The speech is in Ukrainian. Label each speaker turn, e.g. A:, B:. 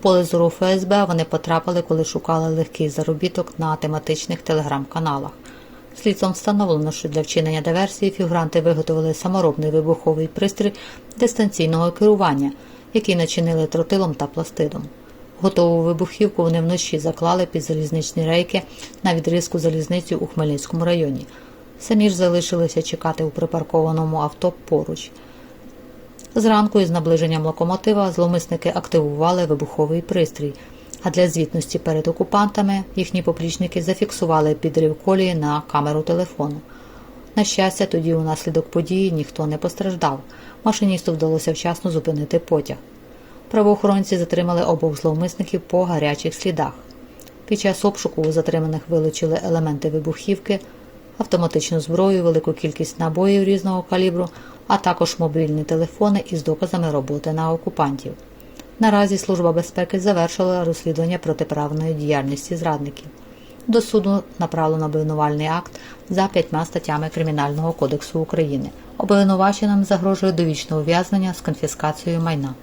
A: поле зору ФСБ вони потрапили, коли шукали легкий заробіток на тематичних телеграм-каналах. Слідством встановлено, що для вчинення диверсії фігуранти виготовили саморобний вибуховий пристрій дистанційного керування, який начинили тротилом та пластидом. Готову вибухівку вони вночі заклали під залізничні рейки на відрізку залізниці у Хмельницькому районі. Самі ж залишилися чекати у припаркованому авто поруч. Зранку із наближенням локомотива зловмисники активували вибуховий пристрій, а для звітності перед окупантами їхні поплічники зафіксували підрив колії на камеру телефону. На щастя, тоді унаслідок події ніхто не постраждав. Машиністу вдалося вчасно зупинити потяг. Правоохоронці затримали обох зловмисників по гарячих слідах. Під час обшуку у затриманих вилучили елементи вибухівки, автоматичну зброю, велику кількість набоїв різного калібру, а також мобільні телефони із доказами роботи на окупантів. Наразі Служба безпеки завершила розслідування протиправної діяльності зрадників. До суду направлено обвинувальний акт за п'ятьма статтями Кримінального кодексу України. Обвинуваченим загрожує довічне ув'язнення з конфіскацією майна.